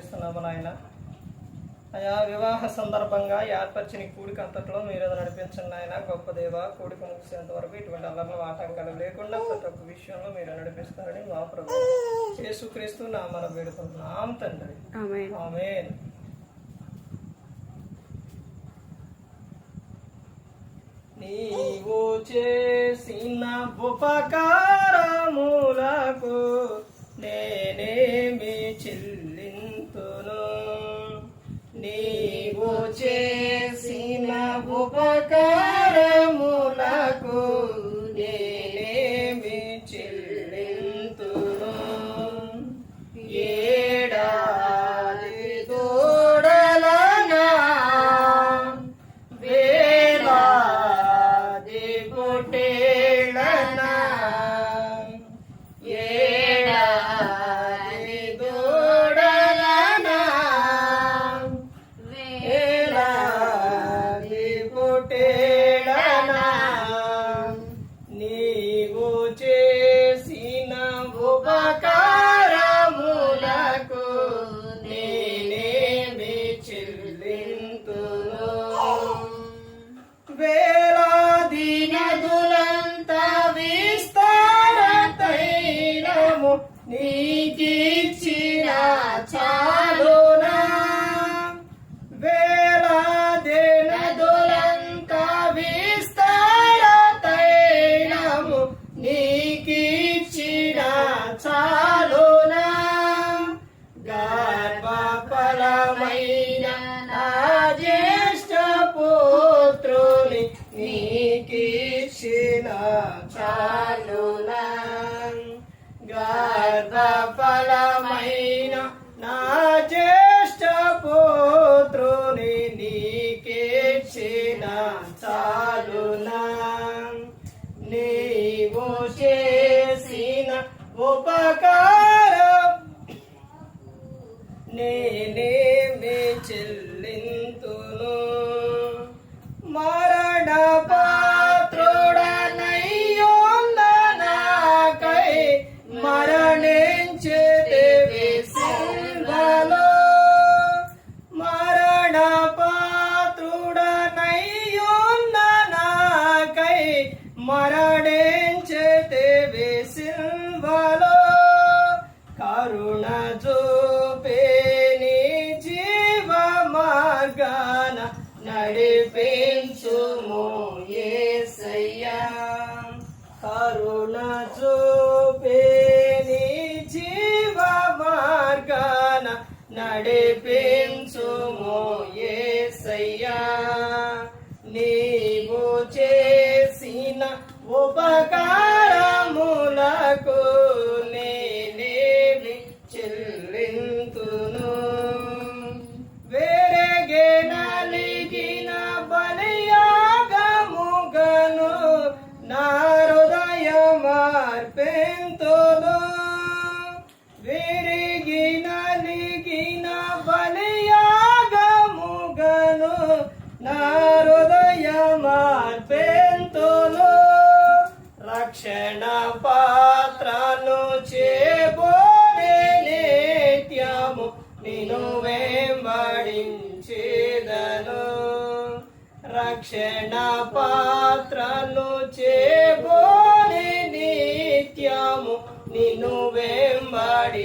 తెలియజేస్తున్నాము నాయన. అయా వివాహ సందర్భంగా ఏర్పరిచిన కూడిక అంతట్లో మీరు అది నడిపించండి ఆయన గొప్ప దేవ కూడిక ముగిసేంత వరకు ఇటువంటి అల్లర్ల ఆటంకాలు లేకుండా ప్రతి ఒక్క విషయంలో మీరు నడిపిస్తారని మా ప్రభు యేసుక్రీస్తు నా మన వేడుకుంటున్నాం తండ్రి. ఆమె నీవు చేసిన ఉపకారములకు నీవు చేసిన గర్భఫలమైన నా జ్యేష్ఠ పుత్రుని నీకిచ్చిన చాలునా నీవు చేసిన ఉపకారం నేనేమి చెల్లింతును మరణించేదేవి సిల్వలో కరుణ చూపే నీ జీవ మార్గాన నడిపించుము యేసయ్యా కరుణ చూపే నీ జీవ మార్గాన నడిపించుము యేసయ్యా ఉపకారములకు నేనేమి చెల్లింతును? వేరేగే బలియాగముగను నా హృదయ మార్పెంతును విరిగి నలిగిన బలియాగముగను నా హృదయ మార్పెంతును రక్షణ పాత్రను చేబోనే నిత్యము నిను వెంబడించేదను. రక్షణ పాత్రను చేబోనే నిత్యము నిను వెంబడించేదను.